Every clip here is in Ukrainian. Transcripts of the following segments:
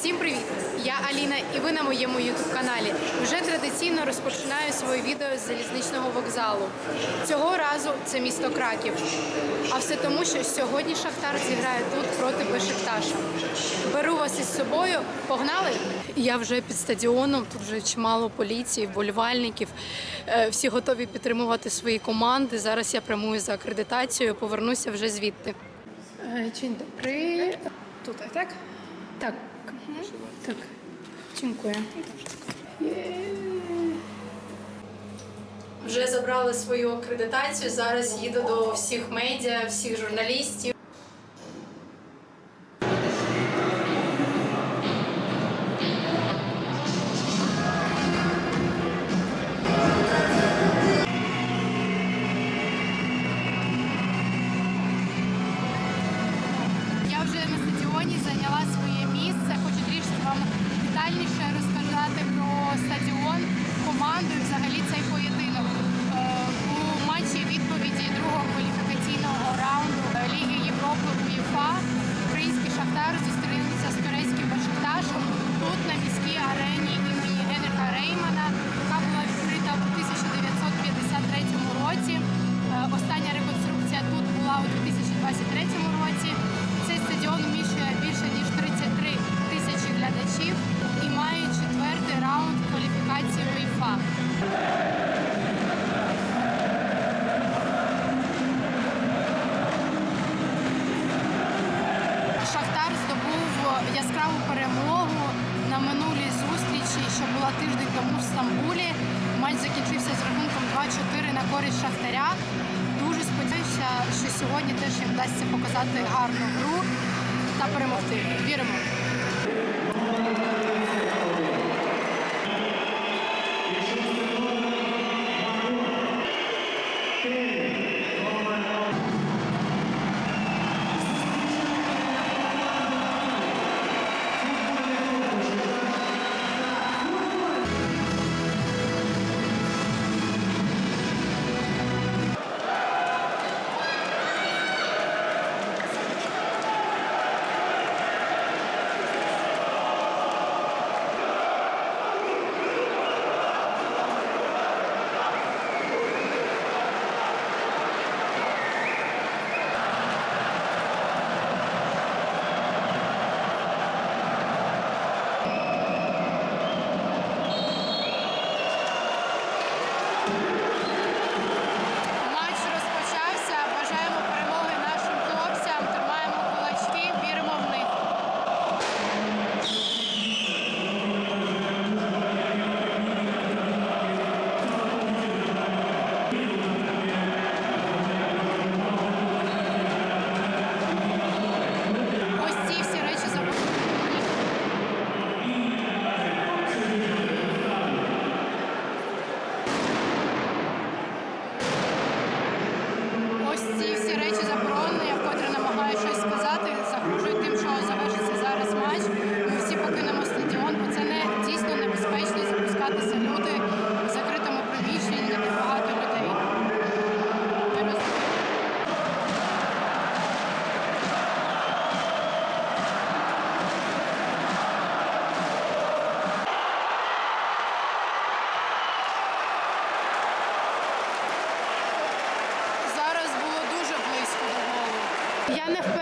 Всім привіт! Я Аліна, і ви на моєму youtube каналі. Вже традиційно розпочинаю своє відео з залізничного вокзалу. Цього разу це місто Краків. А все тому, що сьогодні Шахтар зіграє тут проти Бешикташа. Беру вас із собою. Погнали! Я вже під стадіоном. Тут вже чимало поліції, вболівальників. Е, Всі готові підтримувати свої команди. Зараз я прямую за акредитацією. Повернуся вже звідти. Dzień dobry. Tutaj, tak? Tak. Tak. Dziękuję. Вже забрали свою акредитацію. Зараз їду до всіх медіа, всіх журналістів. Я вже на стадіоні зайняла трішки вам детальніше розказати про стадіон, команду і взагалі що була тиждень тому в Стамбулі. Матч закінчився з рахунком 2-4 на користь Шахтаря. Дуже сподіваюся, що сьогодні теж їм вдасться показати гарну гру та перемогти. Віримо.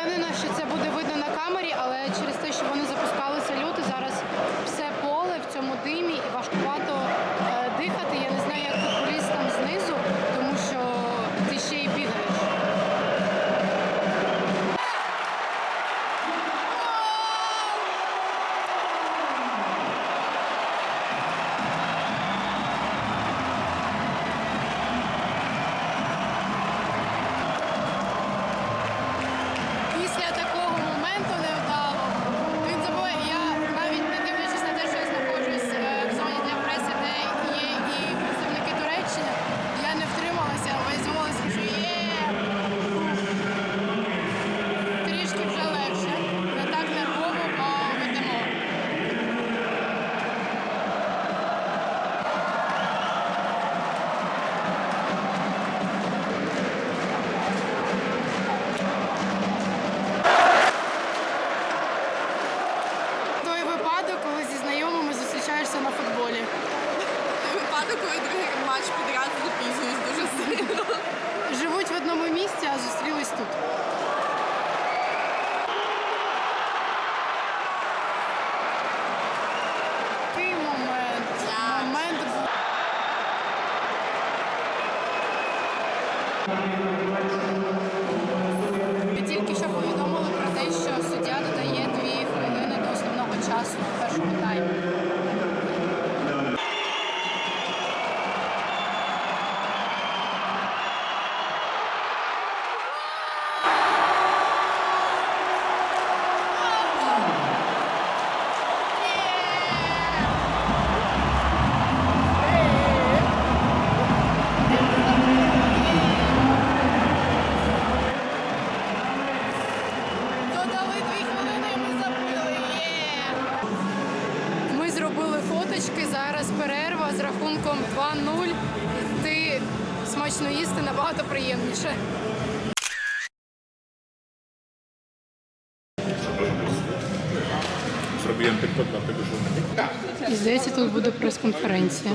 Впевнена, що це буде видно на камері, але через те, що вони запускалися люди, зараз зробили. Зараз перерва з рахунком 2-0. Ти смачно їсти набагато приємніше. І здається, тут буде прес-конференція.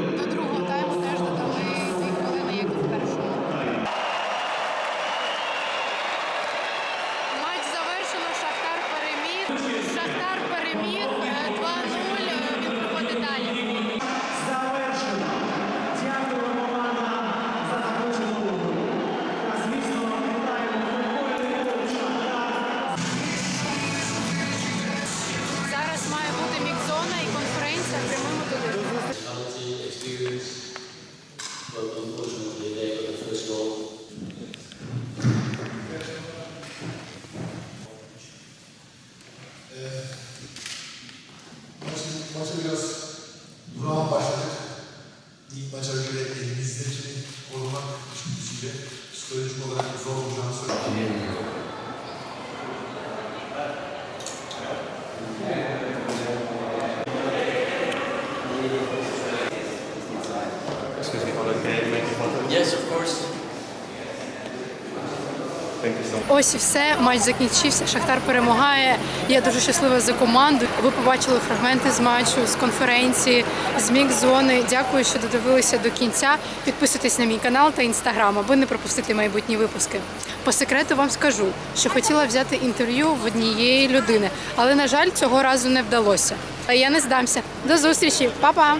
До другого тайму теж додали дві хвилини, як і в. Матч завершено. Шахтар переміг. Шахтар переміг е, 2-0. Yes, of course. Ось і все. Матч закінчився. Шахтар перемагає. Я дуже щаслива за команду. Ви побачили фрагменти з матчу, з конференції, з мікс-зони. Дякую, що додивилися до кінця. Підписуйтесь на мій канал та інстаграм, аби не пропустити майбутні випуски. По секрету вам скажу, що хотіла взяти інтерв'ю в однієї людини, але на жаль, цього разу не вдалося. Я не здамся. До зустрічі, Па-па!